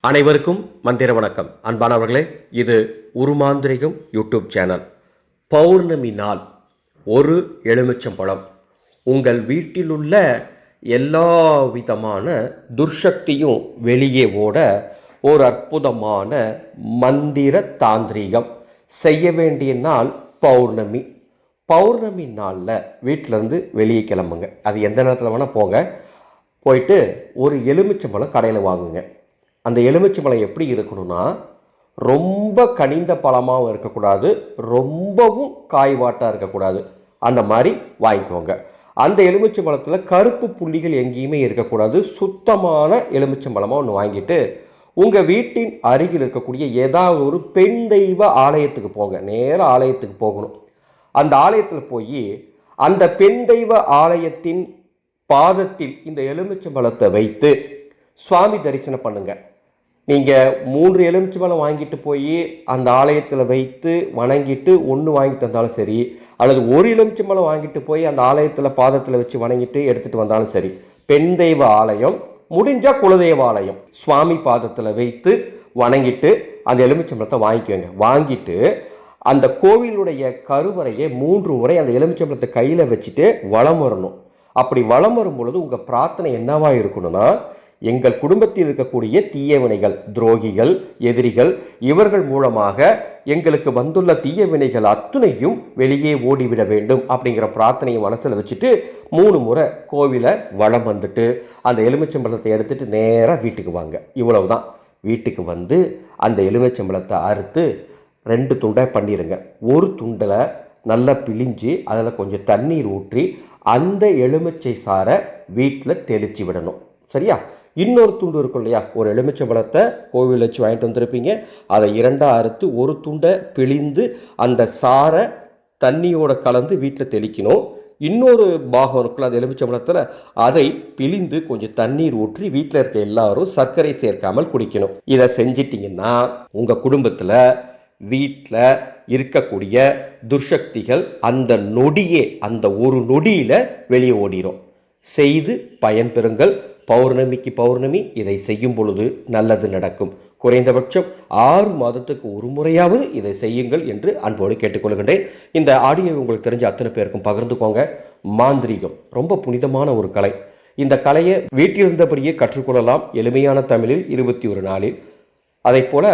அனைவருக்கும் மந்திர வணக்கம். அன்பானவர்களே இது உருமாந்திரிகம் யூடியூப் சேனல். பௌர்ணமி நாள் ஒரு எலுமிச்சம்பழம் உங்கள் வீட்டில் உள்ள எல்லா விதமான துர்சக்தியும் வெளியே ஓட ஒரு அற்புதமான மந்திர தாந்திரீகம். செய்ய வேண்டிய நாள் பௌர்ணமி. பௌர்ணமி நாளில் வீட்டிலேருந்து வெளியே கிளம்புங்க. அது எந்த நேரத்தில் வேணால் போங்க. போயிட்டு ஒரு எலுமிச்சம்பழம் கடையில் வாங்குங்க. அந்த எலுமிச்சை பழம் எப்படி இருக்கணும்னா ரொம்ப கனிந்த பழமாகவும் இருக்கக்கூடாது ரொம்பவும் காய்வாட்டாக இருக்கக்கூடாது. அந்த மாதிரி வாங்கிக்கோங்க. அந்த எலுமிச்சை பழத்தில் கருப்பு புள்ளிகள் எங்கேயுமே இருக்கக்கூடாது. சுத்தமான எலுமிச்சை பழமாக ஒன்று வாங்கிட்டு உங்கள் வீட்டின் அருகில் இருக்கக்கூடிய ஏதாவது ஒரு பெண் தெய்வ ஆலயத்துக்கு போங்க. நேராக ஆலயத்துக்கு போகணும். அந்த ஆலயத்தில் போய் அந்த பெண் தெய்வ ஆலயத்தின் பாதத்தில் இந்த எலுமிச்சம்பழத்தை வைத்து சுவாமி தரிசனம் பண்ணுங்கள் நீங்கள் மூன்று எலுமிச்சம்பழம் வாங்கிட்டு போய் அந்த ஆலயத்தில் வைத்து வணங்கிட்டு ஒன்று வாங்கிட்டு வந்தாலும் சரி அல்லது ஒரு எலுமிச்சம்பழம் வாங்கிட்டு போய் அந்த ஆலயத்தில் பாதத்தில் வச்சு வணங்கிட்டு எடுத்துகிட்டு வந்தாலும் சரி பெண் தெய்வ ஆலயம் முடிஞ்சால் குலதெய்வ ஆலயம். சுவாமி பாதத்தில் வைத்து வணங்கிட்டு அந்த எலுமிச்சம்பழத்தை வாங்கிக்கோங்க. வாங்கிட்டு அந்த கோவிலுடைய கருவறையை மூன்று முறை அந்த எலுமிச்சம்பழத்தை கையில் வச்சுட்டு வலம் வரணும். அப்படி வலம் வரும் பொழுது உங்கள் பிரார்த்தனை என்னவாக இருக்கணும்னா எங்கள் குடும்பத்தில் இருக்கக்கூடிய தீயவினைகள் துரோகிகள் எதிரிகள் இவர்கள் மூலமாக எங்களுக்கு வந்துள்ள தீய வினைகள் அத்துணையும் வெளியே ஓடிவிட வேண்டும் அப்படிங்கிற பிரார்த்தனையை மனசில் வச்சுட்டு மூணு முறை கோவிலை வளம் வந்துட்டு அந்த எலுமிச்சம்பழத்தை எடுத்துட்டு நேராக வீட்டுக்கு வாங்க. இவ்வளவுதான். வீட்டுக்கு வந்து அந்த எலுமிச்சம்பழத்தை அறுத்து ரெண்டு துண்டாக பண்ணிடுங்க ஒரு துண்டில் நல்லா பிழிஞ்சு அதில் கொஞ்சம் தண்ணீர் ஊற்றி அந்த எலுமிச்சை சாரை வீட்டில் தெளித்து விடணும். சரியா? இன்னொரு துண்டு இருக்கும் இல்லையா? ஒரு எலுமிச்சை பழத்தை கோவில் வச்சு வாங்கிட்டு வந்திருப்பீங்க. அதை இரண்டாக அறுத்து ஒரு துண்டை பிழிந்து அந்த சாரை தண்ணியோட கலந்து வீட்டில் தெளிக்கணும். இன்னொரு பாகம் இருக்குல்ல அந்த எலுமிச்சம்பழத்தில் அதை பிழிந்து கொஞ்சம் தண்ணீர் ஊற்றி வீட்டில் இருக்க எல்லாரும் சர்க்கரை சேர்க்காமல் குடிக்கணும். இதை செஞ்சிட்டிங்கன்னா உங்கள் குடும்பத்தில் வீட்டில் இருக்கக்கூடிய துர்சக்திகள் அந்த நொடியே அந்த ஒரு நொடியில் வெளியே ஓடிரும். செய்து பயன்பெறுங்கள். பௌர்ணமிக்கு பௌர்ணமி இதை செய்யும் பொழுது நல்லது நடக்கும். குறைந்தபட்சம் ஆறு மாதத்துக்கு ஒரு முறையாவது இதை செய்யுங்கள் என்று அன்போடு கேட்டுக்கொள்கின்றேன். இந்த ஆடியோவை உங்களுக்கு தெரிஞ்ச அத்தனை பேருக்கும் பகிர்ந்துக்கோங்க. மாந்திரீகம் ரொம்ப புனிதமான ஒரு கலை. இந்த கலையை வீட்டிலிருந்தபடியே கற்றுக்கொள்ளலாம். எளிமையான தமிழில் இருபத்தி ஒரு நாளில். அதை போல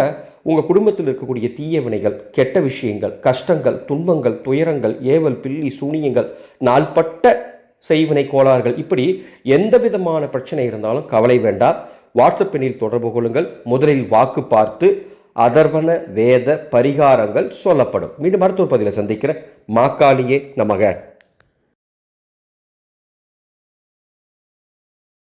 உங்கள் குடும்பத்தில் இருக்கக்கூடிய தீய வினைகள் கெட்ட விஷயங்கள் கஷ்டங்கள் துன்பங்கள் துயரங்கள் ஏவல் பில்லி சூனியங்கள் நாள்பட்ட செய்வினை கோளாறுகள். இப்படி எந்த விதமான பிரச்சனை இருந்தாலும் கவலை வேண்டாம். வாட்ஸ்அப் எண்ணில் தொடர்பு கொள்ளுங்கள். முதலில் வாக்கு பார்த்து அதர்வன வேத பரிகாரங்கள் சொல்லப்படும். மீண்டும் மருத்துவ பதிவில் சந்திக்கிற மாக்காளியே நமக.